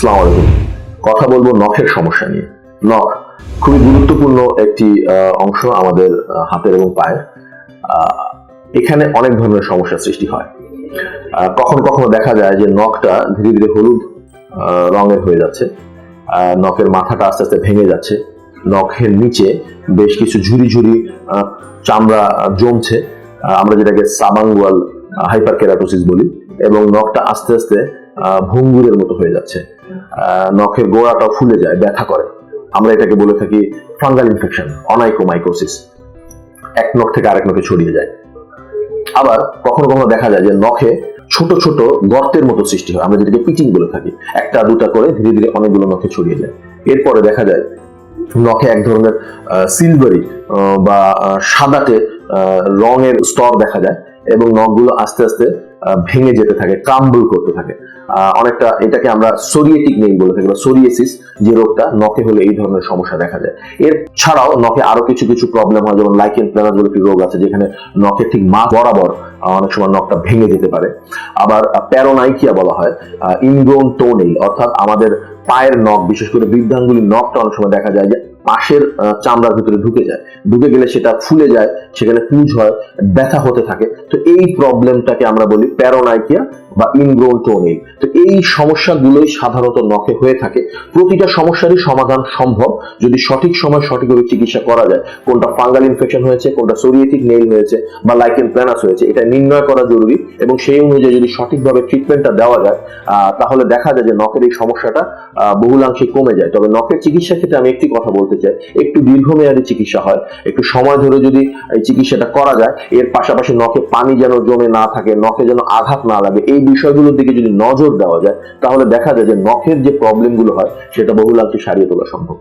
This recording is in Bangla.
সালাম আলাইকুম। কথা বলব নখের সমস্যা নিয়ে। নখ খুবই গুরুত্বপূর্ণ একটি অংশ আমাদের হাতের এবং পায়ের। এখানে অনেক ধরনের সমস্যা সৃষ্টি হয়। কখনো কখনো দেখা যায় যে নখটা ধীরে ধীরে হলুদ রঙের হয়ে যাচ্ছে। নখের মাথাটা আস্তে আস্তে ভেঙে যাচ্ছে। নখের নিচে বেশ কিছু ঝুরি ঝুরি চামড়া জমছে। আমরা যেটাকে সাবাঙ্গুয়াল হাইপার কেরাটোসিস বলি। এবং নখটা আস্তে আস্তে ভঙ্গুরের মতো হয়ে যাচ্ছে। নখের গোড়াটা ফুলে যায় ব্যথা করে। আমরা এটাকে বলে থাকি ফাঙ্গাল ইনফেকশন অনাইকোমাইকোসিস। এক নখ থেকে আরেক নখে ছড়িয়ে যায়। আবার কখনো কখনো দেখা যায় যে নখে ছোট ছোট গর্তের মতো সৃষ্টি হয়। আমরা যেটাকে পিচিং বলে থাকি। একটা দুটা করে ধীরে ধীরে অনেকগুলো নখে ছড়িয়ে যায়। এরপরে দেখা যায় নখে এক ধরনের সিলভারি বা আহ, রঙের স্তর দেখা যায় এবং নখগুলো আস্তে আস্তে ভেঙে যেতে থাকে কাম্বল করতে থাকে। অনেকটা এটাকে আমরা সোরিয়েটিক নেই বলে থাকি, বা সোরিয়েসিস যে রোগটা নখে হলে এই ধরনের সমস্যা দেখা যায়। এর ছাড়াও নখে আরও কিছু কিছু প্রবলেম হয়, যেমন লাইকেন প্লানাস বলে একটি রোগ আছে, যেখানে নখের ঠিক মা বরাবর অনেক সময় নখটা ভেঙে যেতে পারে। আবার প্যারোনাইকিয়া বলা হয় ইনগ্রোন টোনেল অর্থাৎ আমাদের পায়ের নখ, বিশেষ করে বৃদ্ধাঙ্গুলির নখটা অনেক সময় দেখা যায় যে পাশের চামড়ার ভিতরে ঢুকে যায়। ঢুকে গেলে সেটা ফুলে যায়, সেখানে পুঁজ হয়, ব্যথা হতে থাকে। তো এই প্রবলেমটাকে আমরা বলি প্যারোনাইকিয়া বা ইনগ্রোন টোনেল তো এই সমস্যাগুলোই সাধারণত নখে হয়ে থাকে। প্রতিটা সমস্যারই সমাধান সম্ভব যদি সঠিক সময় সঠিকভাবে চিকিৎসা করা যায়। কোনটা ফাঙ্গাল ইনফেকশন হয়েছে, কোনটা সোরিয়েটিক নেইল হয়েছে বা লাইকেন প্ল্যানাস হয়েছে, এটা নির্ণয় করা জরুরি এবং সেই অনুযায়ী যদি সঠিকভাবে ট্রিটমেন্টটা দেওয়া যায় তাহলে দেখা যায় যে নখের এই সমস্যাটা বহুলাংশে কমে যায়। তবে নখের চিকিৎসার ক্ষেত্রে আমি একটি কথা বলতে চাই। একটু দীর্ঘমেয়াদী চিকিৎসা হয়। একটু সময় ধরে যদি এই চিকিৎসাটা করা যায়, এর পাশাপাশি নখে পানি যেন জমে না থাকে নখে যেন আঘাত না লাগে, এই বিষয়গুলোর দিকে যদি নজর দেওয়া যায়, তাহলে দেখা যায় যে নখের যে প্রবলেমগুলো হয়, সেটা বহুলাংশে সারিয়ে তোলা সম্ভব।